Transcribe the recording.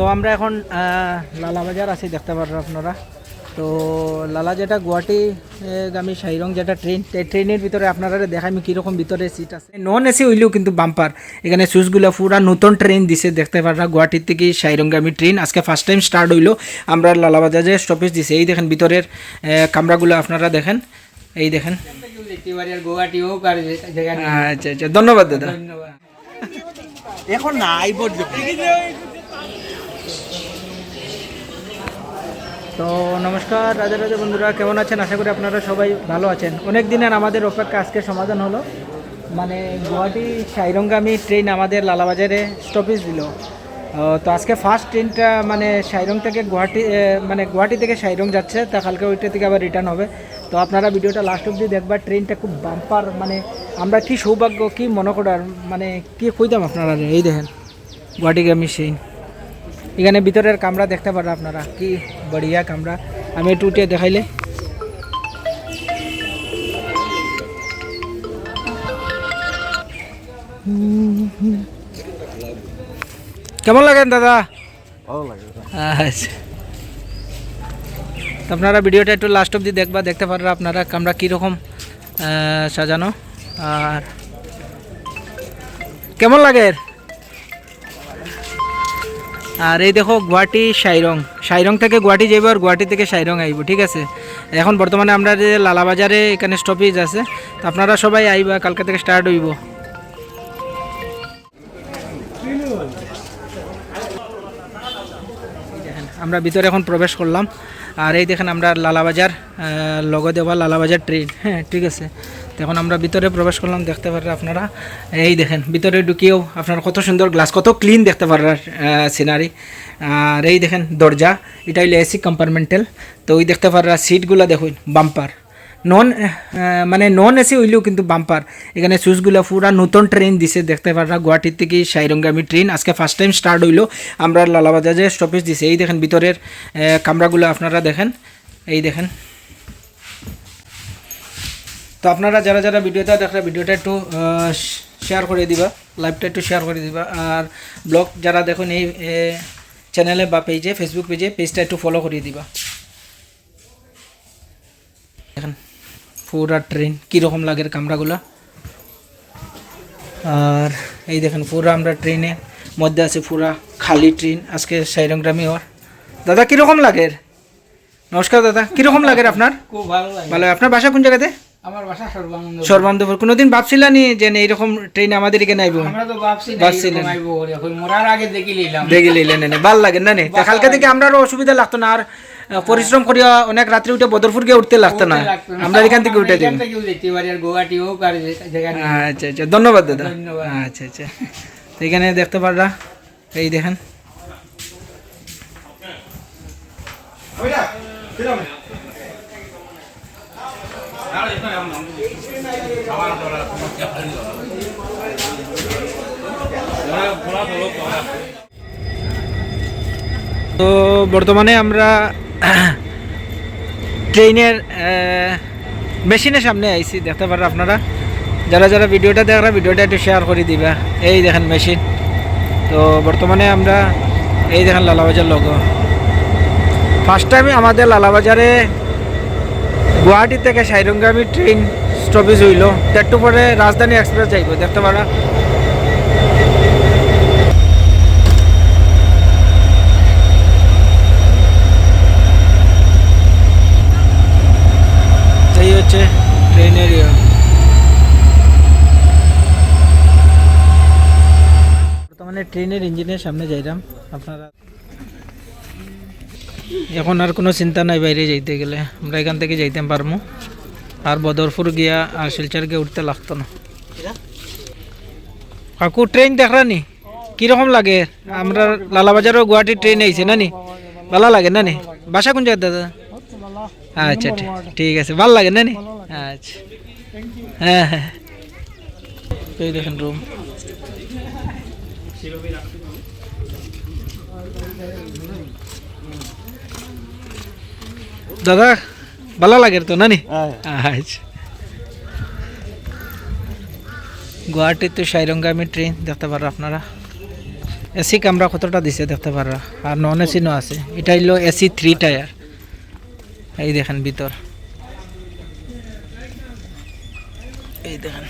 তো আমরা এখন লালা বাজার আছি, দেখতে পারেন আপনারা। তো লালা যেটা গুয়াহাটি গামী, সাইরং যেটা ট্রেন ট্রেনের ভিতরে আপনারা দেখাই আমি কীরকম ভিতরে সিট আছে। নন এসি হইলেও কিন্তু বাম্পার এখানে সুইচগুলো পুরা নতুন ট্রেন দিছে, দেখতে পারা গুয়াহাটির থেকে সাইরঙ্গামী ট্রেন আজকে ফার্স্ট টাইম স্টার্ট হইল, আমরা লালাবাজারে স্টপেজ দিছে। এই দেখেন ভিতরের কামরাগুলো আপনারা দেখেন। এই দেখেন। আচ্ছা আচ্ছা ধন্যবাদ দাদা। ধন্যবাদ এখন নাই তো নমস্কার রাজা রাজা বন্ধুরা, কেমন আছেন? আশা করি আপনারা সবাই ভালো আছেন। অনেক দিনের আমাদের অপেক্ষা আজকে সমাধান হলো। মানে গুয়াহাটি সাইরঙ্গামী ট্রেন আমাদের লালাবাজারে স্টপেজ দিল। তো আজকে ফার্স্ট ট্রেনটা মানে সাইরং থেকে গুয়াহাটি মানে গুয়াহাটি থেকে সাইরং যাচ্ছে, তা কালকে ওইটা থেকে আবার রিটার্ন হবে। তো আপনারা ভিডিওটা লাস্ট অব্দি দেখবার ট্রেনটা খুব বাম্পার মানে আমরা কি সৌভাগ্য, কি মনে করার মানে কি কইতাম আপনারা এই দেখেন, গুয়াহাটিগামী সেই এখানে ভিতরের কামরা দেখতে পারেন আপনারা কি বড়িয়া কামরা। আমি একটু উঠে দেখাইলে। কেমন লাগেন দাদা? আচ্ছা। আপনারা ভিডিওটা একটু লাস্ট অব্দি দেখবা দেখতে পারেন আপনারা কামরা কীরকম সাজানো। আর কেমন লাগে আর এই দেখো গুয়াহাটি সাইরং। সাইরং থেকে গুয়াহাটি যাইব আর গুয়াহাটি থেকে সাইরং আইব, ঠিক আছে? এখন বর্তমানে আমরা যে লালাবাজারে এখানে স্টপেজ আছে, তো আপনারা সবাই আইবা, কালকে থেকে স্টার্ট হইব। আমরা ভিতরে এখন প্রবেশ করলাম, আর এই দেখেন আমরা লালাবাজার লগো দেওয়া লালাবাজার ট্রেন হ্যাঁ ঠিক আছে। এখন আমরা ভিতরে প্রবেশ করলাম, দেখতে পারেন আপনারা। এই দেখেন, ভিতরে ঢুকিয়েও আপনারা কত সুন্দর গ্লাস কত ক্লিন দেখতে পারেন সিনারি আর এই দেখেন দরজা এটা হইলে এসি কম্পার্টমেন্টাল তো ওই দেখতে পারেন সিটগুলো দেখুন বাম্পার নন মানে নন এসি হইলেও কিন্তু বাম্পার এখানে সুইচগুলো পুরা নতুন ট্রেন দিছে, দেখতে পারা গুয়াহাটির থেকে সাইরঙ্গামী ট্রেন আজকে ফার্স্ট টাইম স্টার্ট হইল, আমরা লালাবাজারে স্টপেজ দিছে। এই দেখেন ভিতরের কামরাগুলো আপনারা দেখেন। এই দেখেন। তো আপনারা যারা যারা ভিডিওটা দেখলে ভিডিওটা একটু শেয়ার করে দিবা লাইভটা একটু শেয়ার করে দিবা। আর ব্লগ যারা দেখুন এই চ্যানেলে বা পেজে ফেসবুক পেজে পেজটা একটু ফলো করে দিবা। দেখেন পুরা ট্রেন কীরকম লাগে কামরাগুলো। আর এই দেখেন পুরা আমরা ট্রেনে মধ্যে আছে পুরা খালি ট্রেন আজকে সাইরংগ্রামে ওর। দাদা কীরকম লাগে নমস্কার দাদা কীরকম লাগে আপনার? খুব ভালো লাগে। ভালো আপনার বাসা কোন জায়গাতে? আমার বাসা সর্বানন্দ সর্বানন্দপুর। কোনোদিন ভাবছিলানি যে এইরকম ট্রেন আমাদের এখানে আইব আমরা তো ভাবছি না ভাবছি আইবো বলে। এখন মরার আগে দেখি নিলাম। দেখে লইলেন না ভালো লাগে না নে? কালকে থেকে আমরারও অসুবিধা লাগতো না আর পরিশ্রম করিয়া অনেক রাত্রে উঠে বদরপুর গিয়ে উঠতে লাগতো না। আমরা এখান থেকে উঠে গুয়াহাটি হোক আর আচ্ছা আচ্ছা ধন্যবাদ দাদা। ধন্যবাদ। আচ্ছা আচ্ছা। তো এখানে দেখতে পাররা এই দেখেন। তো বর্তমানে আমরা ট্রেনের মেশিনের সামনে আইছি, দেখতে পারেন আপনারা। যারা যারা ভিডিওটা দেখরা ভিডিওটা একটু শেয়ার করে দিবা। এই দেখেন মেশিন তো বর্তমানে আমরা, এই দেখেন লালাবাজার লোক ফার্স্ট টাইমে আমাদের লালাবাজারে গুয়াহাটি থেকে সাইরঙ্গামী ট্রেন স্টপেজ হইল। একটু পরে রাজধানী এক্সপ্রেস যাইব দেখতে পারা হচ্ছে। বর্তমানে ট্রেনের ইঞ্জিনের সামনে যাইলাম, আপনারা এখন আর কোনো চিন্তা নাই বাইরে যাইতে গেলে, আমরা এখান থেকে যাইতে পারব। আর বদরপুর গিয়া, আর শিলচর গিয়ে উঠতে লাগতো না। কাকু ট্রেন দেখরানি কীরকম লাগে? আমরা লালাবাজারও গুয়াহাটি ট্রেন আইছে না নি? ভালো লাগে না নি? বাসা কোন জায়গা দাদা? আচ্ছা ঠিক- ঠিক আছে, ভালো লাগে না নি? আচ্ছা। হ্যাঁ হ্যাঁ। রুম দাদা ভালো লাগে তো নানি? আচ্ছা। গুয়াহাটির তো সাইরঙ্গামী ট্রেন দেখতে পারো আপনারা। এসি ক্যামেরা কতটা দিছে দেখতে পারো। আর নন এসি নো আছে। এটা হইল এসি থ্রি টায়ার এই দেখেন ভিতর। এই দেখেন।